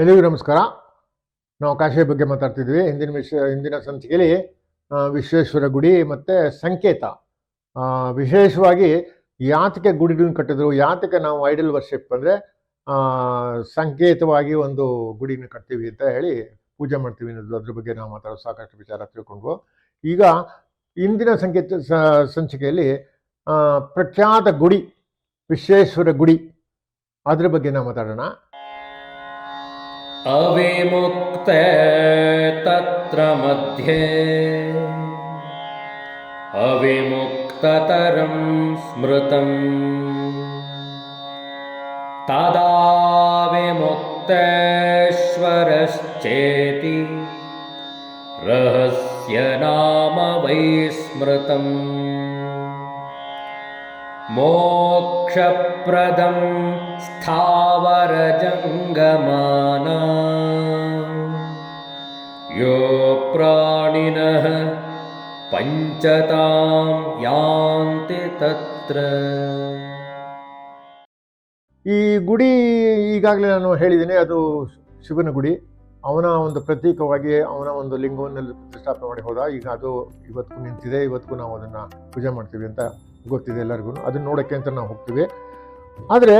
ಎಲ್ಲರಿಗೂ ನಮಸ್ಕಾರ. ನಾವು ಕಾಶಿ ಬಗ್ಗೆ ಮಾತಾಡ್ತಿದ್ವಿ. ಹಿಂದಿನ ವಿಶ್ವ ಹಿಂದಿನ ಸಂಚಿಕೆಯಲ್ಲಿ ವಿಶ್ವೇಶ್ವರ ಗುಡಿ ಮತ್ತು ಸಂಕೇತ. ವಿಶೇಷವಾಗಿ ಯಾತಕ್ಕೆ ಗುಡಿಗಳನ್ನ ಕಟ್ಟಿದ್ರು. ಯಾತಕ್ಕೆ ನಾವು ಐಡಲ್ ವರ್ಷಿಪ್ ಅಂದರೆ ಸಂಕೇತವಾಗಿ ಒಂದು ಗುಡಿನ ಕಟ್ತೀವಿ ಅಂತ ಹೇಳಿ ಪೂಜೆ ಮಾಡ್ತೀವಿ ಅನ್ನೋದು. ಅದ್ರ ಬಗ್ಗೆ ನಾವು ಮಾತಾಡೋ ಸಾಕಷ್ಟು ವಿಚಾರ ತಿಳ್ಕೊಂಡ್ವು. ಈಗ ಇಂದಿನ ಸಂಕೇತ ಸಂಚಿಕೆಯಲ್ಲಿ ಪ್ರಖ್ಯಾತ ಗುಡಿ, ವಿಶ್ವೇಶ್ವರ ಗುಡಿ, ಅದ್ರ ಬಗ್ಗೆ ನಾವು ಮಾತಾಡೋಣ. अविमुक्ते तत्र मध्ये। अविमुक्ततरं स्मृतम्। तदा विमुक्तेश्वरश्चेति रहस्य नाम वै स्मृतम् मोक्षप्रदं स्थावरजङ्गमाना यो प्राणिनः पञ्चतां यान्ति तत्र ಈ ಗುಡಿ ಈಗಾಗಲೇ ನಾನು ಹೇಳಿದ್ದೀನಿ ಅದು ಶಿವನ ಗುಡಿ ಅವನ ಒಂದು ಪ್ರತೀಕವಾಗಿ ಅವನ ಒಂದು ಲಿಂಗವನ್ನೆಲ್ಲ ಪ್ರತಿಷ್ಠಾಪನೆ ಮಾಡಿ ಹೋದ ಈಗ ಅದು ಇವತ್ತಿಗೂ ನಿಂತಿದೆ ಇವತ್ತಿಗೂ ನಾವು ಅದನ್ನು ಪೂಜೆ ಮಾಡ್ತೀವಿ ಅಂತ ಗೊತ್ತಿದೆ ಎಲ್ಲರಿಗೂ. ಅದನ್ನು ನೋಡೋಕ್ಕೆ ಅಂತ ನಾವು ಹೋಗ್ತೀವಿ. ಆದರೆ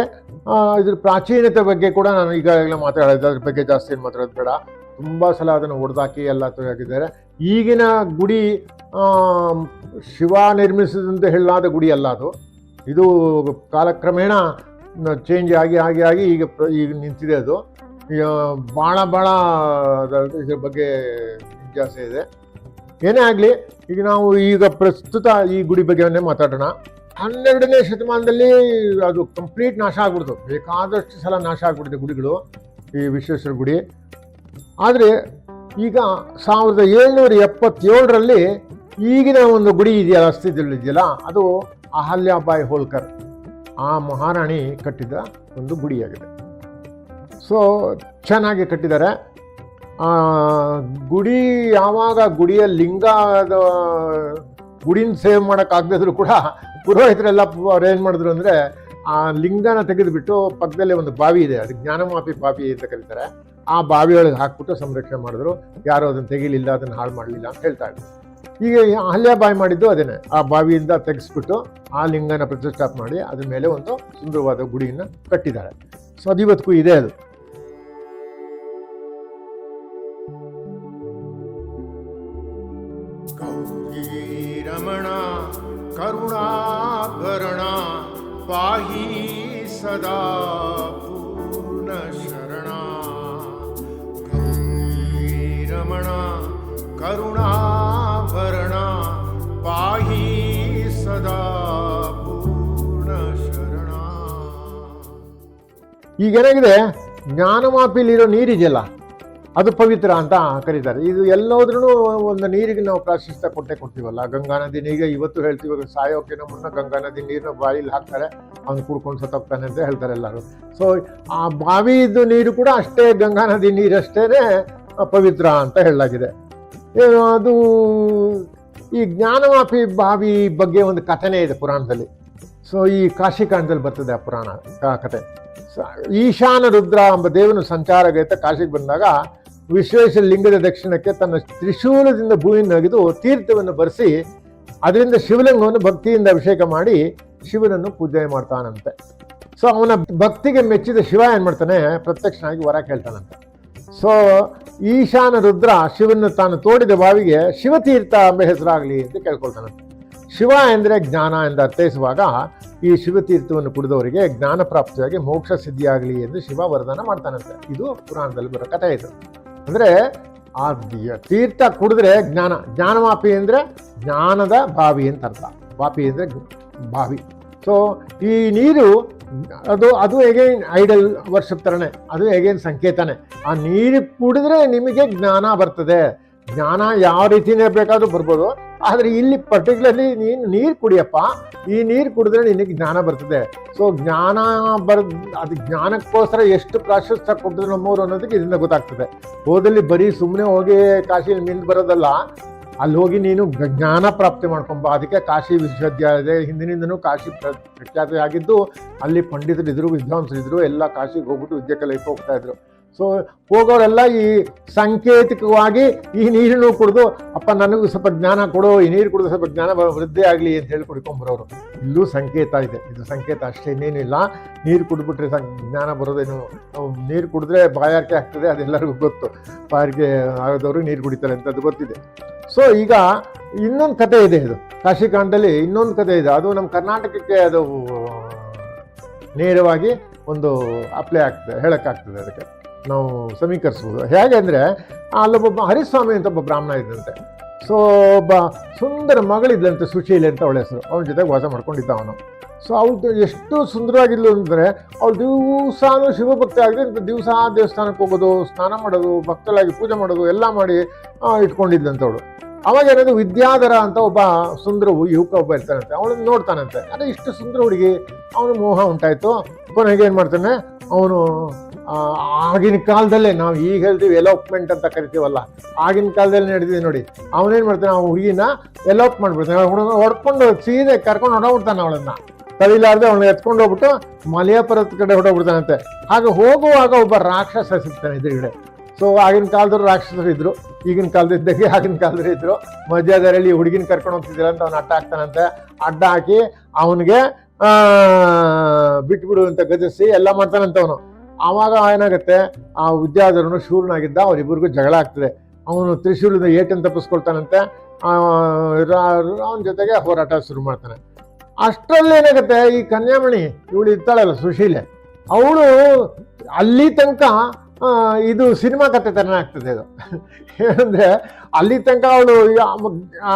ಇದ್ರ ಪ್ರಾಚೀನತೆ ಬಗ್ಗೆ ಕೂಡ ನಾನು ಈಗಾಗಲೇ ಮಾತಾಡೋದು ಅದ್ರ ಬಗ್ಗೆ ಜಾಸ್ತಿ ಏನು ಮಾತಾಡೋದು ಬೇಡ. ತುಂಬ ಸಲ ಅದನ್ನು ಹೊಡೆದಾಕಿ ಎಲ್ಲ ಹಾಕಿದ್ದಾರೆ ಈಗಿನ ಗುಡಿ ಶಿವ ನಿರ್ಮಿಸಿದಂತೆ ಹೇಳಲಾದ ಗುಡಿ ಅಲ್ಲ ಅದು. ಇದು ಕಾಲಕ್ರಮೇಣ ಚೇಂಜ್ ಆಗಿ ಆಗಿ ಆಗಿ ಈಗ ಈಗ ನಿಂತಿದೆ ಅದು. ಭಾಳ ಭಾಳ ಇದ್ರ ಬಗ್ಗೆ ಜಿಜ್ಞಾಸೆ ಇದೆ. ಏನೇ ಆಗಲಿ, ಈಗ ನಾವು ಈಗ ಪ್ರಸ್ತುತ ಈ ಗುಡಿ ಬಗ್ಗೆನೇ ಮಾತಾಡೋಣ. ಹನ್ನೆರಡನೇ ಶತಮಾನದಲ್ಲಿ ಅದು ಕಂಪ್ಲೀಟ್ ನಾಶ ಆಗ್ಬಿಡ್ತು. ಬೇಕಾದಷ್ಟು ಸಲ ನಾಶ ಆಗ್ಬಿಡುತ್ತೆ ಗುಡಿಗಳು, ಈ ವಿಶ್ವೇಶ್ವರ ಗುಡಿ. ಆದರೆ ಈಗ ಸಾವಿರದ ಏಳ್ನೂರ ಎಪ್ಪತ್ತೇಳರಲ್ಲಿ ಈಗಿನ ಒಂದು ಗುಡಿ ಇದೆಯಲ್ಲ ಅಸ್ತಿತ್ವದಲ್ಲಿದೆಯಲ್ಲ ಅದು ಅಹಲ್ಯಾಬಾಯಿ ಹೋಲ್ಕರ್ ಆ ಮಹಾರಾಣಿ ಕಟ್ಟಿದ ಒಂದು ಗುಡಿಯಾಗಿದೆ. ಸೊ ಚೆನ್ನಾಗಿ ಕಟ್ಟಿದ್ದಾರೆ. ಗುಡಿ, ಯಾವಾಗ ಗುಡಿಯ ಲಿಂಗದ ಗುಡಿನ ಸೇವ್ ಮಾಡೋಕ್ಕಾಗದಿದ್ರು ಕೂಡ ಪುರೋಹಿತರೆಲ್ಲ ಅರೇಂಜ್ ಮಾಡಿದ್ರು ಅಂದರೆ ಆ ಲಿಂಗನ ತೆಗೆದುಬಿಟ್ಟು ಪಕ್ಕದಲ್ಲೇ ಒಂದು ಬಾವಿ ಇದೆ, ಅದು ಜ್ಞಾನಮಾಪಿ ಬಾವಿ ಅಂತ ಕರೀತಾರೆ. ಆ ಬಾವಿಯೊಳಗೆ ಹಾಕ್ಬಿಟ್ಟು ಸಂರಕ್ಷಣೆ ಮಾಡಿದ್ರು. ಯಾರು ಅದನ್ನು ತೆಗಿಲಿಲ್ಲ, ಅದನ್ನು ಹಾಳು ಮಾಡಲಿಲ್ಲ ಅಂತ ಹೇಳ್ತಾ ಇದ್ರು. ಈಗ ಈ ಅಹಲ್ಯಾಬಾಯಿ ಮಾಡಿದ್ದು ಅದೇನೆ. ಆ ಬಾವಿಯಿಂದ ತೆಗೆಸ್ಬಿಟ್ಟು ಆ ಲಿಂಗನ ಪ್ರತಿಷ್ಠಾಪ ಮಾಡಿ ಅದ್ರ ಮೇಲೆ ಒಂದು ಸುಂದರವಾದ ಗುಡಿಯನ್ನು ಕಟ್ಟಿದ್ದಾರೆ. ಸೊ ಅದು ಇದೆ ಅದು. गौरी रमणा करुणाभरणा पाहि सदा पूर्णशरणा गौरी रमणा करुणाभरणा पाहि सदा पूर्णशरणा ಈಗ ಏನಾಗಿದೆ ಜ್ಞಾನಮಾಪಿಲಿರೋ ನೀರಿದೆಯಲ್ಲ ಅದು ಪವಿತ್ರ ಅಂತ ಕರೀತಾರೆ. ಇದು ಎಲ್ಲೋದ್ರೂ ಒಂದು ನೀರಿಗೆ ನಾವು ಪ್ರಾಶಸ್ತ್ಯ ಕೊಟ್ಟೆ ಕೊಡ್ತೀವಲ್ಲ. ಗಂಗಾ ನದಿ ಈಗ ಇವತ್ತು ಹೇಳ್ತೀವಿ ಸಾಯೋಕಿನ ಮುನ್ನ ಗಂಗಾ ನದಿ ನೀರನ್ನ ಬಾವಿಲಿ ಹಾಕ್ತಾರೆ, ಅವ್ನು ಕುಡ್ಕೊಂಡು ಸತ್ತೋಗ್ತಾನೆ ಅಂತ ಹೇಳ್ತಾರೆ ಎಲ್ಲರೂ. ಸೊ ಆ ಬಾವಿದು ನೀರು ಕೂಡ ಅಷ್ಟೇ, ಗಂಗಾ ನದಿ ನೀರಷ್ಟೇ ಪವಿತ್ರ ಅಂತ ಹೇಳಲಾಗಿದೆ. ಏನು, ಅದು ಈ ಜ್ಞಾನವಾಪಿ ಬಾವಿ ಬಗ್ಗೆ ಒಂದು ಕಥೆನೇ ಇದೆ ಪುರಾಣದಲ್ಲಿ. ಸೊ ಈ ಕಾಶಿಕಾಂಡದಲ್ಲಿ ಬರ್ತದೆ ಆ ಪುರಾಣ ಕಥೆ. ಈಶಾನ ರುದ್ರ ಎಂಬ ದೇವನು ಸಂಚಾರಗೈತ ಕಾಶಿಗೆ ಬಂದಾಗ ವಿಶ್ವೇಶ್ವರ ಲಿಂಗದ ದಕ್ಷಿಣಕ್ಕೆ ತನ್ನ ತ್ರಿಶೂಲದಿಂದ ಭೂಮಿಯನ್ನು ಅಗೆದು ತೀರ್ಥವನ್ನು ಬರೆಸಿ, ಅದರಿಂದ ಶಿವಲಿಂಗವನ್ನು ಭಕ್ತಿಯಿಂದ ಅಭಿಷೇಕ ಮಾಡಿ ಶಿವನನ್ನು ಪೂಜೆ ಮಾಡ್ತಾನಂತೆ. ಸೊ ಅವನ ಭಕ್ತಿಗೆ ಮೆಚ್ಚಿದ ಶಿವ ಏನು ಮಾಡ್ತಾನೆ? ಪ್ರತ್ಯಕ್ಷನಾಗಿ ವರ ಕೇಳ್ತಾನಂತೆ. ಸೊ ಈಶಾನ ರುದ್ರ ಶಿವನ ತಾನು ತೋಡಿದ ಬಾವಿಗೆ ಶಿವತೀರ್ಥ ಎಂಬ ಹೆಸರಾಗಲಿ ಅಂತ ಕೇಳ್ಕೊಳ್ತಾನಂತೆ. ಶಿವ ಎಂದರೆ ಜ್ಞಾನ ಎಂದು ಅರ್ಥೈಸುವಾಗ ಈ ಶಿವತೀರ್ಥವನ್ನು ಕುಡಿದವರಿಗೆ ಜ್ಞಾನ ಪ್ರಾಪ್ತಿಯಾಗಿ ಮೋಕ್ಷ ಸಿದ್ಧಿಯಾಗಲಿ ಎಂದು ಶಿವ ವರದಾನ ಮಾಡ್ತಾನಂತೆ. ಇದು ಪುರಾಣದಲ್ಲಿ ಬರೋ ಕಥೆ ಇದು. ಅಂದರೆ ಆ ತೀರ್ಥ ಕುಡಿದ್ರೆ ಜ್ಞಾನ. ಜ್ಞಾನವಾಪಿ ಅಂದರೆ ಜ್ಞಾನದ ಬಾವಿ ಅಂತ ಅರ್ಥ. ವಾಪಿ ಅಂದರೆ ಬಾವಿ. ಸೊ ಈ ನೀರು ಅದು ಅದು ಎಗೇನ್ ಐಡಲ್ ವರ್ಷದ ಥರನೇ ಅದು ಎಗೇನ್ ಸಂಕೇತನೇ. ಆ ನೀರು ಕುಡಿದ್ರೆ ನಿಮಗೆ ಜ್ಞಾನ ಬರ್ತದೆ. ಜ್ಞಾನ ಯಾವ ರೀತಿನೇ ಬೇಕಾದ್ರೂ ಬರ್ಬೋದು. ಆದರೆ ಇಲ್ಲಿ ಪರ್ಟಿಕ್ಯುಲರ್ಲಿ ನೀನು ನೀರು ಕುಡಿಯಪ್ಪ. ಈ ನೀರು ಕುಡಿದ್ರೆ ನಿನಗೆ ಜ್ಞಾನ ಬರ್ತದೆ. ಸೊ ಜ್ಞಾನ ಬರ್, ಅದು ಜ್ಞಾನಕ್ಕೋಸ್ಕರ ಎಷ್ಟು ಪ್ರಾಶಸ್ತ್ಯ ಕೊಟ್ಟಿದ್ರು ನಮ್ಮವರು ಅನ್ನೋದಕ್ಕೆ ಇದರಿಂದ ಗೊತ್ತಾಗ್ತದೆ. ಹೋದಲ್ಲಿ ಬರೀ ಸುಮ್ಮನೆ ಹೋಗಿ ಕಾಶಿಯಲ್ಲಿ ನಿಂತು ಬರೋದಲ್ಲ. ಅಲ್ಲಿ ಹೋಗಿ ನೀನು ಜ್ಞಾನ ಪ್ರಾಪ್ತಿ ಮಾಡ್ಕೊಂಬ. ಅದಕ್ಕೆ ಕಾಶಿ ವಿಶ್ವವಿದ್ಯಾಲಯ ಹಿಂದಿನಿಂದನೂ ಕಾಶಿ ಪ್ರಖ್ಯಾತಿಯಾಗಿದ್ದು ಅಲ್ಲಿ ಪಂಡಿತರಿದ್ದರು ವಿದ್ವಾಂಸರಿದ್ದರು ಎಲ್ಲ ಕಾಶಿಗೆ ಹೋಗ್ಬಿಟ್ಟು ವಿದ್ಯೆ ಕಲಿಯಕ್ಕೆ ಹೋಗ್ತಾ ಇದ್ರು. ಸೊ ಹೋಗೋರೆಲ್ಲ ಈ ಸಾಂಕೇತಿಕವಾಗಿ ಈ ನೀರನ್ನು ಕುಡಿದು, ಅಪ್ಪ, ನನಗೂ ಸ್ವಲ್ಪ ಜ್ಞಾನ ಕೊಡು, ಈ ನೀರು ಕುಡಿದು ಸ್ವಲ್ಪ ಜ್ಞಾನ ವೃದ್ಧಿ ಆಗಲಿ ಅಂತ ಹೇಳಿ ಕುಡ್ಕೊಂಬರೋರು. ಇಲ್ಲೂ ಸಂಕೇತ ಇದೆ. ಇದು ಸಂಕೇತ ಅಷ್ಟೇ, ಇನ್ನೇನಿಲ್ಲ. ನೀರು ಕುಡಿದ್ಬಿಟ್ರೆ ಸಂ, ಜ್ಞಾನ ಬರೋದೇನು? ನೀರು ಕುಡಿದ್ರೆ ಬಾಯಾರಿಕೆ ಆಗ್ತದೆ, ಅದೆಲ್ಲರಿಗೂ ಗೊತ್ತು. ಬಾಯಾರಿಕೆ ಆಗದವರು ನೀರು ಕುಡಿತಾರೆ ಅಂತ ಅದು ಗೊತ್ತಿದೆ. ಸೊ ಈಗ ಇನ್ನೊಂದು ಕತೆ ಇದೆ ಇದು. ಕಾಶಿಕಾಂಡದಲ್ಲಿ ಇನ್ನೊಂದು ಕತೆ ಇದೆ. ಅದು ನಮ್ಮ ಕರ್ನಾಟಕಕ್ಕೆ ಅದು ನೇರವಾಗಿ ಒಂದು ಅಪ್ಲೈ ಆಗ್ತದೆ, ಹೇಳೋಕ್ಕಾಗ್ತದೆ ಅದಕ್ಕೆ. ನಾವು ಸಮೀಕರಿಸ್ಬೋದು ಹೇಗೆ ಅಂದರೆ ಅಲ್ಲೊಬ್ಬ ಹರಿಸ್ವಾಮಿ ಅಂತ ಒಬ್ಬ ಬ್ರಾಹ್ಮಣ ಇದ್ದಂತೆ. ಸೊ ಒಬ್ಬ ಸುಂದರ ಮಗಳಿದ್ದಂತೆ ಸುಶೀಲಿ ಅಂತ ಅವಳ ಹೆಸರು. ಅವನ ಜೊತೆಗೆ ವಾಸ ಮಾಡ್ಕೊಂಡಿದ್ದ ಅವನು. ಸೊ ಅವಳು ಎಷ್ಟು ಸುಂದರವಾಗಿದ್ಲು ಅಂದರೆ, ಅವಳು ದಿವಸಾನು ಶಿವಭಕ್ತಿ ಆಗಿದೆ ಅಂತ ದಿವಸ ದೇವಸ್ಥಾನಕ್ಕೆ ಹೋಗೋದು, ಸ್ನಾನ ಮಾಡೋದು, ಭಕ್ತಳಾಗಿ ಪೂಜೆ ಮಾಡೋದು, ಎಲ್ಲ ಮಾಡಿ ಅವಳು. ಅವಾಗ ಏನಾದ್ರು ವಿದ್ಯಾಧರ ಅಂತ ಒಬ್ಬ ಸುಂದರ ಯುವಕ ಒಬ್ಬ ಇರ್ತಾನಂತೆ. ಅವಳನ್ನ ನೋಡ್ತಾನಂತೆ. ಅದೇ ಇಷ್ಟು ಸುಂದರ ಹುಡುಗಿ, ಅವನು ಮೋಹ ಉಂಟಾಯಿತು. ಕೊನೆಗೆ ಏನು ಮಾಡ್ತಾನೆ, ಅವನು ಆಗಿನ ಕಾಲದಲ್ಲೇ ನಾವು ಈಗ ಹೇಳ್ತೀವಿ ಎಲೋಪ್ಮೆಂಟ್ ಅಂತ ಕರಿತೀವಲ್ಲ. ಆಗಿನ ಕಾಲದಲ್ಲಿ ನಡೆದಿದೆ ನೋಡಿ. ಅವನೇನು ಮಾಡ್ತಾನೆ? ಆ ಹುಡುಗಿನ ಎಲೋಪ್ ಮಾಡ್ಬಿಡ್ತಾನೆ. ಹುಡುಗ ಹೊಡ್ಕೊಂಡು ಸೀದೆ ಕರ್ಕೊಂಡು ಹೊಡೋಗ್ಬಿಡ್ತಾನೆ ಅವಳನ್ನು. ತಡಿಲಾರ್ದೆ ಅವಳನ್ನ ಎತ್ಕೊಂಡು ಹೋಗ್ಬಿಟ್ಟು ಮಲಯಾಪುರದ ಕಡೆ ಹೊಡೋಗ್ಬಿಡ್ತಾನಂತೆ. ಹಾಗೆ ಹೋಗುವಾಗ ಒಬ್ಬ ರಾಕ್ಷಸ ಸಿಗ್ತಾನೆ ಎದುರುಗಡೆ. ಸೊ ಆಗಿನ ಕಾಲದವ್ರು ರಾಕ್ಷಸರು ಇದ್ರು. ಈಗಿನ ಕಾಲದಿದ್ದಾಗೆ ಆಗಿನ ಕಾಲದಲ್ಲಿ ಇದ್ರು. ಮಧ್ಯದರಲ್ಲಿ ಹುಡುಗಿನ ಕರ್ಕೊಂಡು ಹೋಗ್ತಿದ್ದೀರ ಅಂತ ಅವ್ನು ಅಡ್ಡ ಹಾಕ್ತಾನಂತೆ. ಅಡ್ಡ ಹಾಕಿ ಅವನಿಗೆ ಬಿಟ್ಬಿಡು ಅಂತ ಗದಿಸಿ ಎಲ್ಲ ಮಾಡ್ತಾನಂತೆ ಅವನು. ಆವಾಗ ಏನಾಗುತ್ತೆ? ಆ ವಿದ್ಯಾಧರನು ಶೂರನಾಗಿದ್ದ ಅವರಿಬ್ಬರಿಗೂ ಜಗಳ ಆಗ್ತದೆ. ಅವನು ತ್ರಿಶೂಲದ ಏಟನ್ನು ತಪ್ಪಿಸ್ಕೊಳ್ತಾನಂತೆ. ಅವನ ಜೊತೆಗೆ ಹೋರಾಟ ಶುರು ಮಾಡ್ತಾನೆ. ಅಷ್ಟರಲ್ಲಿ ಏನಾಗುತ್ತೆ? ಈ ಕನ್ಯಾಮಣಿ ಇವಳು ಇರ್ತಾಳಲ್ಲ, ಸುಶೀಲೆ. ಅವಳು ಅಲ್ಲಿ ತನಕ ಇದು ಸಿನಿಮಾ ಕತೆ ಥರನೇ ಆಗ್ತದೆ ಇದು ಏನಂದ್ರೆ, ಅಲ್ಲಿ ತನಕ ಅವಳು ಆ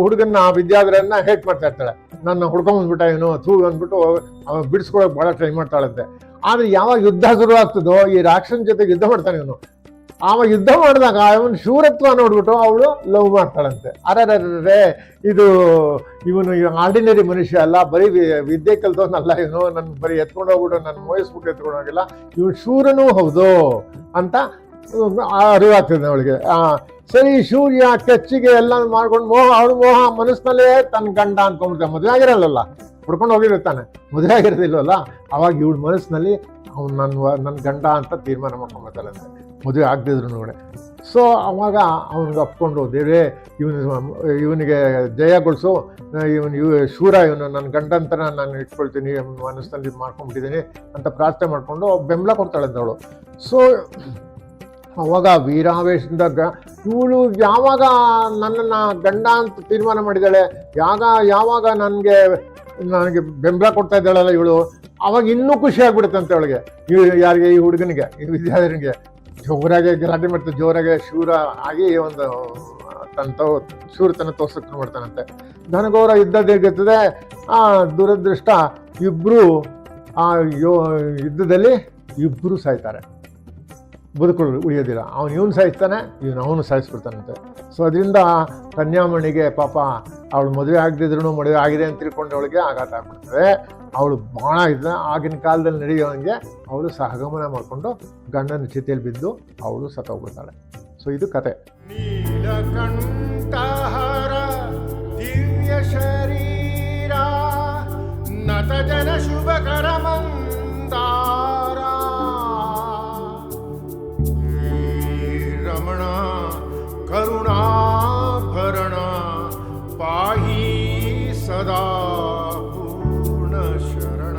ಹುಡುಗನ್ನ ವಿದ್ಯಾಧರನ್ನ ಹೇಟ್ ಮಾಡ್ತಾ ಇರ್ತಾಳೆ? ನನ್ನ ಹುಡ್ಕೊಂಬಂದ್ಬಿಟ್ಟ ಏನು ಥೂ ಅಂದ್ಬಿಟ್ಟು, ಅವ ಬಿಡಿಸ್ಕೊಳಕ್ ಬಹಳ ಟ್ರೈ ಮಾಡ್ತಾಳಂತೆ. ಆದ್ರೆ ಯಾವಾಗ ಯುದ್ಧ ಶುರುವಾಗ್ತದೋ ಈ ರಾಕ್ಷಸನ ಜೊತೆಗೆ ಯುದ್ಧ ಮಾಡ್ತಾನೆ ಇವನು. ಆವಾಗ ಯುದ್ಧ ಮಾಡಿದಾಗ ಅವನ ಶೂರತ್ವ ನೋಡ್ಬಿಟ್ಟು ಅವಳು ಲವ್ ಮಾಡ್ತಾಳಂತೆ. ಅರೆ ಇದು ಇವನು ಆರ್ಡಿನರಿ ಮನುಷ್ಯ ಅಲ್ಲ, ಬರೀ ವಿದ್ಯೆ ಕಲ್ತವನಲ್ಲ ಇವನು ನನ್ನ ಬರೀ ಎತ್ಕೊಂಡು ಹೋಗ್ಬಿಟ್ಟು ನನ್ನ ಮೋಯಿಸ್ಬಿಟ್ಟು ಎತ್ಕೊಂಡು ಹೋಗಿಲ್ಲ. ಇವನು ಶೂರನೂ ಹೌದು ಅಂತ ಅರಿವಾಗ್ತದೆ ಅವಳಿಗೆ. ಸರಿ ಸೂರ್ಯ ಕೆಚ್ಚಿಗೆ ಎಲ್ಲ ಮಾಡ್ಕೊಂಡು ಮೋಹ ಅವಳು ಮೋಹ, ಮನಸ್ಸಿನಲ್ಲೇ ತನ್ನ ಗಂಡ ಅನ್ಕೊಂಡ್ಬಿಡ್ತಾನೆ ಮದುವೆ ಆಗಿರಲ್ಲ ಹುಡ್ಕೊಂಡು ಹೋಗಿರ್ತಾನೆ ಮದುವೆ ಆಗಿರೋದಿಲ್ವಲ್ಲ? ಅವಾಗ ಇವಳ ಮನಸ್ಸಿನಲ್ಲಿ ಅವ್ನು ನನ್ನ ನನ್ನ ಗಂಡ ಅಂತ ತೀರ್ಮಾನ ಮಾಡ್ಕೊಂಡ್ಬಿಡ್ತಾಳಂತೆ ಮದುವೆ ಆಗದಿದ್ರು ನೋಡಿ. ಸೊ ಅವಾಗ ಅವನಿಗೆ ಅಪ್ಕೊಂಡು ದೇವೇ ಇವನು, ಇವನಿಗೆ ಜಯಗೊಳಿಸು ಇವನು, ಇವ, ಶೂರ ಇವನು. ನನ್ನ ಗಂಡಂತರ ನಾನು ಇಟ್ಕೊಳ್ತೀನಿ. ಮನಸ್ಸಿನಲ್ಲಿ ಮಾಡ್ಕೊಂಡ್ಬಿಟ್ಟಿದ್ದೀನಿ ಅಂತ ಪ್ರಾರ್ಥನೆ ಮಾಡಿಕೊಂಡು ಬೆಂಬಲ ಕೊಡ್ತಾಳೆ ಅಂತ ಅವಳು. ಸೊ ಅವಾಗ ವೀರಾವೇಶದಿಂದ ಇವಳು ಯಾವಾಗ ನನ್ನನ್ನು ಗಂಡ ಅಂತ ತೀರ್ಮಾನ ಮಾಡಿದ್ದಾಳೆ ಯಾಗ, ಯಾವಾಗ ನನಗೆ ನನಗೆ ಬೆಂಬಲ ಕೊಡ್ತಾ ಇದ್ದಾಳಲ್ಲ ಇವಳು. ಅವಾಗ ಇನ್ನೂ ಖುಷಿ ಆಗ್ಬಿಡುತ್ತಂತೆ ಅವಳಿಗೆ. ಯಾರಿಗೆ, ಈ ಹುಡುಗನಿಗೆ, ಈ ವಿದ್ಯಾರ್ಥಿನಿಗೆ ಜೋರಾಗೆ ಗಲಾಟೆ ಮಾಡ್ತಾರೆ ಜೋರಾಗೆ ಶೂರ ಆಗಿ ಒಂದು ತನ್ನ ತೋ, ಶೂರತನ ತೋರ್ಸಕ್ಕೆ ಮಾಡ್ತಾನಂತೆ ನನಗೋರ ಹೇಗಿರ್ತದೆ ಆ, ದುರದೃಷ್ಟ ಇಬ್ಬರು ಆ, ಯೋ, ಯುದ್ಧದಲ್ಲಿ ಇಬ್ಬರು ಸಾಯ್ತಾರೆ. ಬದುಕಲು ಉಳಿಯೋದಿಲ್ಲ. ಅವನು ಇವನು ಸಾಯಿಸ್ತಾನೆ, ಇವನು ಅವನು ಸಾಯಿಸ್ಬಿಡ್ತಾನಂತೆ. ಸೊ ಅದರಿಂದ ಕನ್ಯಾಮಣಿಗೆ ಪಾಪ ಅವಳು ಮದುವೆ ಆಗದಿದ್ರು ಮದುವೆ ಆಗಿದೆ ಅಂತ ತಿಳ್ಕೊಂಡು ಅವಳಿಗೆ ಆಘಾತ ಆಗ್ಬಿಡ್ತದೆ. ಅವಳು ಭಾಳ ಇದ್ದ ಆಗಿನ ಕಾಲದಲ್ಲಿ ನಡೆಯೋಂಗೆ ಅವಳು ಸಹಗಮನ ಮಾಡಿಕೊಂಡು ಗಂಡನ ಚಿತೆಯಲ್ಲಿ ಬಿದ್ದು ಅವಳು ಸತ್ತೋಗ್ಬಿಡ್ತಾಳೆ. ಸೊ ಇದು ಕತೆ. ದಿವ್ಯ ಶರೀರ ನತ ಜನ ಶುಭಕರ ಮಂದಾರ. ರಮಣ ಕರುಣಾಭರಣ. ಪೂರ್ಣ ಶರಣ.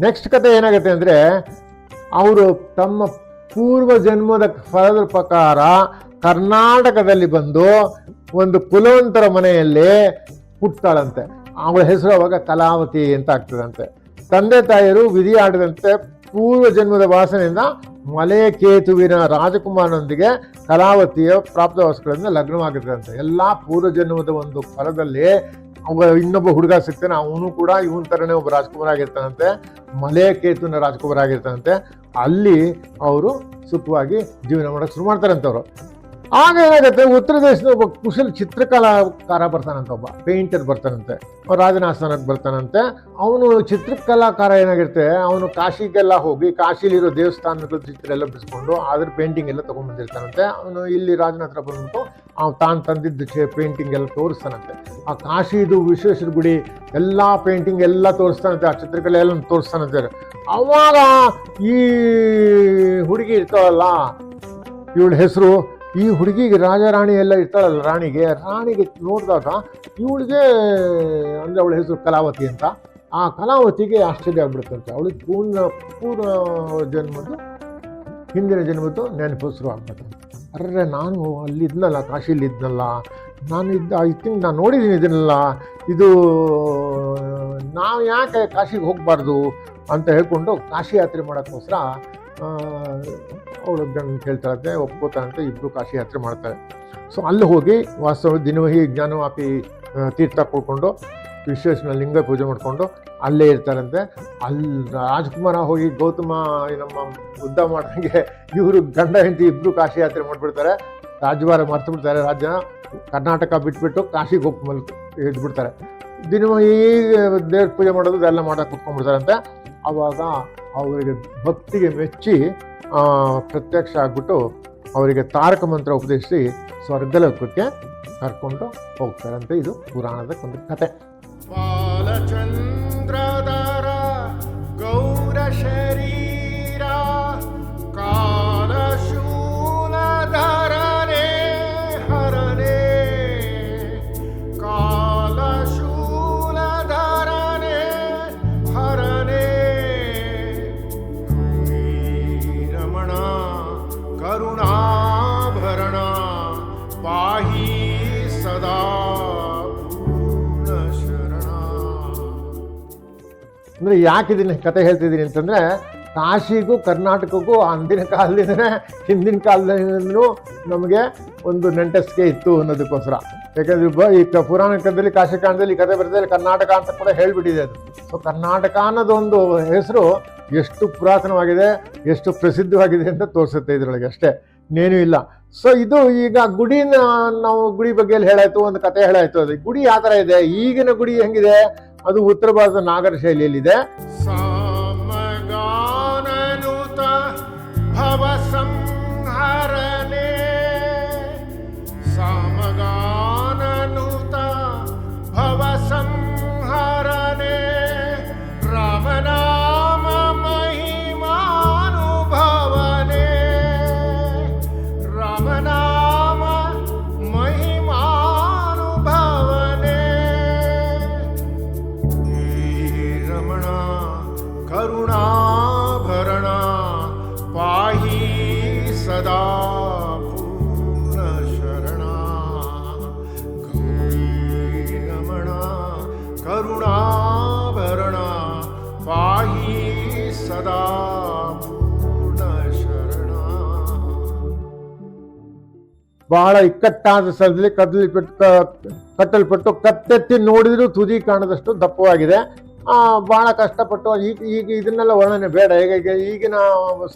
ನೆಕ್ಸ್ಟ್ ಕತೆ ಏನಾಗುತ್ತೆ ಅಂದರೆ, ಅವರು ತಮ್ಮ ಪೂರ್ವ ಜನ್ಮದ ಫಲದ ಪ್ರಕಾರ ಕರ್ನಾಟಕದಲ್ಲಿ ಬಂದು ಒಂದು ಕುಲವಂತರ ಮನೆಯಲ್ಲಿ ಹುಟ್ತಾಳಂತೆ. ಅವಳ ಹೆಸರು ಅವಾಗ ಕಲಾವತಿ ಅಂತ ಆಗ್ತದಂತೆ. ತಂದೆ ತಾಯಿಯರು ವಿಧಿ ಆಡದಂತೆ ಪೂರ್ವ ಜನ್ಮದ ವಾಸನೆಯಿಂದ ಮಲೆಯ ಕೇತುವಿನ ರಾಜಕುಮಾರನೊಂದಿಗೆ ಕಲಾವತಿಯ ಪ್ರಾಪ್ತವಸ್ಕರಿಂದ ಲಗ್ನವಾಗಿರ್ತದಂತೆ ಎಲ್ಲ ಪೂರ್ವ ಜನ್ಮದ ಒಂದು ಫಲದಲ್ಲಿ ಅವ ಇನ್ನೊಬ್ಬ ಹುಡುಗ ಸಿಗ್ತಾನೆ. ಅವನು ಕೂಡ ಇವನ್ ಥರನೇ ಒಬ್ಬ ರಾಜ್ಕುಮಾರ್ ಆಗಿರ್ತಾನಂತೆ ಮಲೆಯ ಕೇತುವಿನ ರಾಜ್ಕುಮಾರ್ ಆಗಿರ್ತಾನಂತೆ ಅಲ್ಲಿ ಅವರು ಸುಖವಾಗಿ ಜೀವನ ಮಾಡೋಕೆ ಶುರು ಮಾಡ್ತಾರಂತೆ ಅವರು ಆಗ ಏನಾಗುತ್ತೆ ಉತ್ತರ ದೇಶದ ಒಬ್ಬ ಕುಶಲ ಚಿತ್ರಕಲಾಕಾರ ಬರ್ತಾನಂತ ಒಬ್ಬ ಪೇಂಟರ್ ಬರ್ತಾನಂತೆ ರಾಜನ ಬರ್ತಾನಂತೆ. ಅವನು ಚಿತ್ರಕಲಾಕಾರ ಏನಾಗಿರುತ್ತೆ, ಅವನು ಕಾಶಿಗೆಲ್ಲ ಹೋಗಿ ಕಾಶಿಲಿರೋ ದೇವಸ್ಥಾನಗಳ ಚಿತ್ರ ಎಲ್ಲ ಬಿಡಿಸ್ಕೊಂಡು ಅದ್ರ ಪೇಂಟಿಂಗ್ ಎಲ್ಲ ತೊಗೊಂಡ್ಬಂದಿರ್ತಾನಂತೆ ಅವನು ಇಲ್ಲಿ ರಾಜನ ಹತ್ರ ಬಂದ್ಬಿಟ್ಟು ಅವ್ನು ತಾನು ತಂದಿದ್ದ ಪೇಂಟಿಂಗ್ ಎಲ್ಲ ತೋರಿಸ್ತಾನಂತೆ. ಆ ಕಾಶಿದು ವಿಶ್ವೇಶ್ವರ ಗುಡಿ ಎಲ್ಲ ಪೇಂಟಿಂಗ್ ಎಲ್ಲ ತೋರಿಸ್ತಾನಂತೆ, ಆ ಚಿತ್ರಕಲೆ ಎಲ್ಲ ತೋರಿಸ್ತಾನಂತೆ. ಅವಾಗ ಈ ಹುಡುಗಿ ಇರ್ತಾವಲ್ಲ ಇವಳ ಹೆಸರು ಈ ಹುಡುಗಿಗೆ ರಾಜ ರಾಣಿ ಎಲ್ಲ ಇರ್ತಾಳಲ್ಲ ರಾಣಿಗೆ ರಾಣಿಗೆ ನೋಡಿದಾಗ ಇವಳಿಗೆ ಅಂದರೆ ಅವಳ ಹೆಸರು ಕಲಾವತಿ ಅಂತ. ಆ ಕಲಾವತಿಗೆ ಆಶ್ಚರ್ಯ ಆಗ್ಬಿಡ್ತಂತೆ. ಅವಳಿಗೆ ಪೂರ್ಣ ಪೂರ್ಣ ಜನ್ಮದ್ದು, ಹಿಂದಿನ ಜನ್ಮದ್ದು ನೆನಪು ಶುರು ಆಗ್ಬಿಡುತ್ತೆ. ಅರ್ರೆ, ನಾನು ಅಲ್ಲಿ ಇದ್ನಲ್ಲ ಕಾಶಿಲಿ ಇದ್ನಲ್ಲ. ನಾನು ಇದ್ದ, ಐ ತಿಂಕ್ ನಾನು ನೋಡಿದ್ದೀನಿ ಇದನ್ನೆಲ್ಲ. ಇದು, ನಾವು ಯಾಕೆ ಕಾಶಿಗೆ ಹೋಗಬಾರ್ದು ಅಂತ ಹೇಳ್ಕೊಂಡು ಕಾಶಿ ಯಾತ್ರೆ ಮಾಡೋಕ್ಕೋಸ್ಕರ ಅವಳು ಗಂಡ ಒಪ್ಕೋತಾರಂತೆ ಇಬ್ಬರು ಕಾಶಿ ಯಾತ್ರೆ ಮಾಡ್ತಾರೆ. ಸೊ ಅಲ್ಲಿ ಹೋಗಿ ವಾಸ್ತವ ದಿನವಹಿ ಜ್ಞಾನವಾಪಿ ತೀರ್ಥ ಕೊಡ್ಕೊಂಡು ವಿಶ್ವೇಶ್ವರ ಲಿಂಗ ಪೂಜೆ ಮಾಡಿಕೊಂಡು ಅಲ್ಲೇ ಇರ್ತಾರಂತೆ ಅಲ್ಲಿ ರಾಜ್ಕುಮಾರ ಹೋಗಿ ಗೌತಮ ನಮ್ಮ ಯುದ್ಧ ಮಾಡ್ದಂಗೆ ಇವರು ಗಂಡ ಹೆಂಡತಿ ಇಬ್ಬರು ಕಾಶಿ ಯಾತ್ರೆ ಮಾಡಿಬಿಡ್ತಾರೆ. ರಾಜ್ಯಭಾರ ಮರ್ತು ಬಿಡ್ತಾರೆ ರಾಜ್ಯ ಕರ್ನಾಟಕ ಬಿಟ್ಬಿಟ್ಟು ಕಾಶಿಗೆ ಹೋಗಿ ಮಲ್ ಇದ್ಬಿಡ್ತಾರೆ. ದಿನವಹಿ ದೇವ್ರ ಪೂಜೆ ಮಾಡೋದು ಎಲ್ಲ ಮಾಡೋಕೆ ಕುತ್ಕೊಂಡ್ಬಿಡ್ತಾರಂತೆ ಆವಾಗ ಅವರಿಗೆ ಭಕ್ತಿಗೆ ಮೆಚ್ಚಿ ಪ್ರತ್ಯಕ್ಷ ಆಗ್ಬಿಟ್ಟು ಅವರಿಗೆ ತಾರಕ ಮಂತ್ರ ಉಪದೇಶಿಸಿ ಸ್ವರ್ಗಲೋಕಕ್ಕೆ ಕರ್ಕೊಂಡು ಅಂತ ಇದು ಪುರಾಣದ ಒಂದು ಕತೆ ಬಾಲಚಂದ್ರದಾರ ಗೌರ ಯಾಕೆ ಇದನ್ನ ಕತೆ ಹೇಳ್ತಿದ್ದೀನಿ ಅಂತಂದರೆ, ಕಾಶಿಗೂ ಕರ್ನಾಟಕಕ್ಕೂ ಅಂದಿನ ಕಾಲದಿಂದ ಹಿಂದಿನ ಕಾಲದಿಂದಲೂ ನಮಗೆ ಒಂದು ನೆಂಟಸ್ಕೆ ಇತ್ತು ಅನ್ನೋದಕ್ಕೋಸ್ಕರ. ಯಾಕಂದ್ರೆ ಬ ಈ ಕ- ಪುರಾಣ ಕಾಲದಲ್ಲಿ ಕಾಶಿ ಕಾಂಡದಲ್ಲಿ ಕತೆ ಬರ್ತದೆ ಕರ್ನಾಟಕ ಅಂತ ಕೂಡ ಹೇಳಿಬಿಟ್ಟಿದೆ ಅದು. ಸೊ ಕರ್ನಾಟಕ ಅನ್ನೋದೊಂದು ಹೆಸರು ಎಷ್ಟು ಪುರಾತನವಾಗಿದೆ, ಎಷ್ಟು ಪ್ರಸಿದ್ಧವಾಗಿದೆ ಅಂತ ತೋರಿಸುತ್ತೆ ಇದರೊಳಗೆ ಅಷ್ಟೇ. ಇನ್ನೇನೂ ಇಲ್ಲ. ಸೊ ಇದು ಈಗ ಗುಡಿನ ನಾವು ಗುಡಿ ಬಗ್ಗೆ ಹೇಳಾಯ್ತು, ಒಂದು ಕತೆ ಹೇಳಾಯ್ತು ಅದು. ಗುಡಿ ಯಾವ ಥರ ಇದೆ? ಈಗಿನ ಗುಡಿ ಹೆಂಗಿದೆ? ಅದು ಉತ್ತರ ಭಾರತದ ನಾಗರ ಶೈಲಿಯಲ್ಲಿದೆ. ಬಹಳ ಇಕ್ಕಟ್ಟಾದ ಸ್ಥಳದಲ್ಲಿ ಕದಲಿ ಕಟ್ಟಲ್ಪಟ್ಟು ಕತ್ತೆತ್ತಿ ನೋಡಿದ್ರು ತುದಿ ಕಾಣದಷ್ಟು ದಪ್ಪವಾಗಿದೆ. ಬಹಳ ಕಷ್ಟಪಟ್ಟು ಈಗ ಈಗ ಇದನ್ನೆಲ್ಲ ವರ್ಣನೆ ಬೇಡ. ಈಗ ಈಗ ಈಗಿನ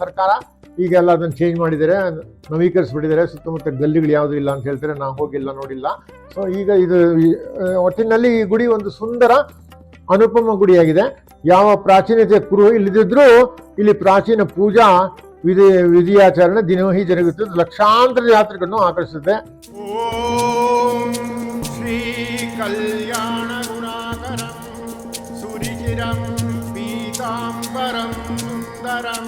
ಸರ್ಕಾರ ಈಗೆಲ್ಲ ಅದನ್ನು ಚೇಂಜ್ ಮಾಡಿದ್ದಾರೆ, ನವೀಕರಿಸ್ಬಿಟ್ಟಿದ್ದಾರೆ. ಸುತ್ತಮುತ್ತ ಗಲ್ಲಿಗಳು ಯಾವುದೂ ಇಲ್ಲ ಅಂತ ಹೇಳ್ತಾರೆ. ನಾವು ಹೋಗಿಲ್ಲ, ನೋಡಿಲ್ಲ. ಸೊ ಈಗ ಇದು ಒಟ್ಟಿನಲ್ಲಿ ಈ ಗುಡಿ ಒಂದು ಸುಂದರ ಅನುಪಮ ಗುಡಿಯಾಗಿದೆ. ಯಾವ ಪ್ರಾಚೀನತೆ ಕುರು ಇಲ್ಲದಿದ್ರೂ ಇಲ್ಲಿ ಪ್ರಾಚೀನ ಪೂಜಾ ವಿಧಿ ವಿಧಿಯಾಚರಣೆ ದಿನವಹಿ ಜರುಗುತ್ತದೆ ಲಕ್ಷಾಂತರ ಯಾತ್ರಿಗಳನ್ನು ಆಕರ್ಷಿಸುತ್ತೆ ಓಂ ಶ್ರೀ ಕಲ್ಯಾಣ ಗುಣಾಕರಂ ಸುರಿಚಿರಂ ಪೀತಾಂಬರಂ ಸುಂದರಂ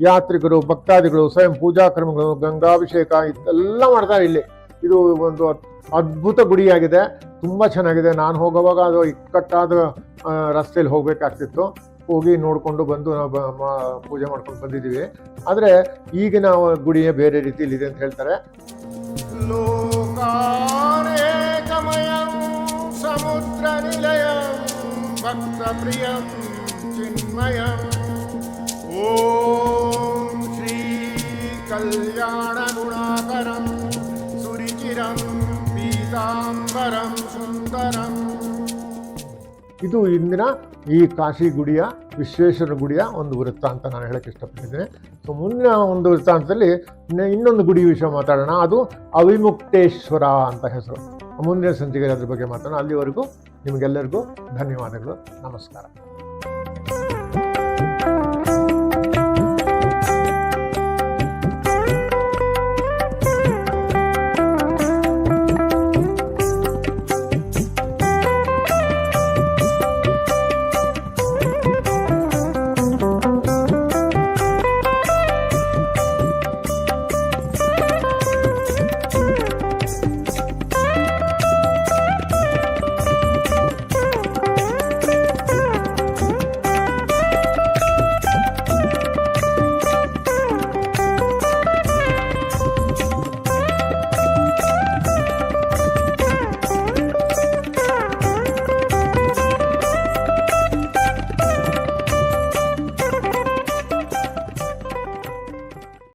ಯಾತ್ರಿಕರು, ಭಕ್ತಾದಿಗಳು, ಸ್ವಯಂ ಪೂಜಾ ಕ್ರಮಗಳು ಗಂಗಾಭಿಷೇಕ, ಇದೆಲ್ಲ ಮಾಡ್ತಾರೆ ಇಲ್ಲಿ. ಇದು ಒಂದು ಅದ್ಭುತ ಗುಡಿಯಾಗಿದೆ. ತುಂಬ ಚೆನ್ನಾಗಿದೆ. ನಾನು ಹೋಗುವಾಗ ಅದು ಇಕ್ಕಟ್ಟಾದ ರಸ್ತೆಯಲ್ಲಿ ಹೋಗಬೇಕಾಗ್ತಿತ್ತು. ಹೋಗಿ ನೋಡಿಕೊಂಡು ಬಂದು ನಾವು ಪೂಜೆ ಮಾಡ್ಕೊಂಡು ಬಂದಿದ್ದೀವಿ. ಆದರೆ ಈಗಿನ ಗುಡಿಯೇ ಬೇರೆ ರೀತಿಯಲ್ಲಿದೆ ಅಂತ ಹೇಳ್ತಾರೆ. ಸಮುದ್ರ ನಿಲಯ ಭಕ್ತ ಪ್ರಿಯ ಚಿನ್ಮಯ. ಓ श्रीकल्याणगुणाकरं सुरिचिरं पीताम्बरं सुन्दरम् ಇದು ಇಂದಿನ ಈ ಕಾಶಿ ಗುಡಿಯ ವಿಶ್ವೇಶ್ವರ ಗುಡಿಯ ಒಂದು ವೃತ್ತ ಅಂತ ನಾನು ಹೇಳಕ್ಕೆ ಇಷ್ಟಪಟ್ಟಿದ್ದೇನೆ ಸೊ ಮುಂದಿನ ಒಂದು ವೃತ್ತಾಂತದಲ್ಲಿ ಇನ್ನ- ಇನ್ನೊಂದು ಗುಡಿ ವಿಷಯ ಮಾತಾಡೋಣ ಅದು ಅವಿಮುಕ್ತೇಶ್ವರ ಅಂತ ಹೆಸರು ಮುಂದಿನ ಸಂಚಿಕೆ ಅದ್ರ ಬಗ್ಗೆ ಮಾತಾಡೋಣ ಅಲ್ಲಿವರೆಗೂ ನಿಮಗೆಲ್ಲರಿಗೂ ಧನ್ಯವಾದಗಳು ನಮಸ್ಕಾರ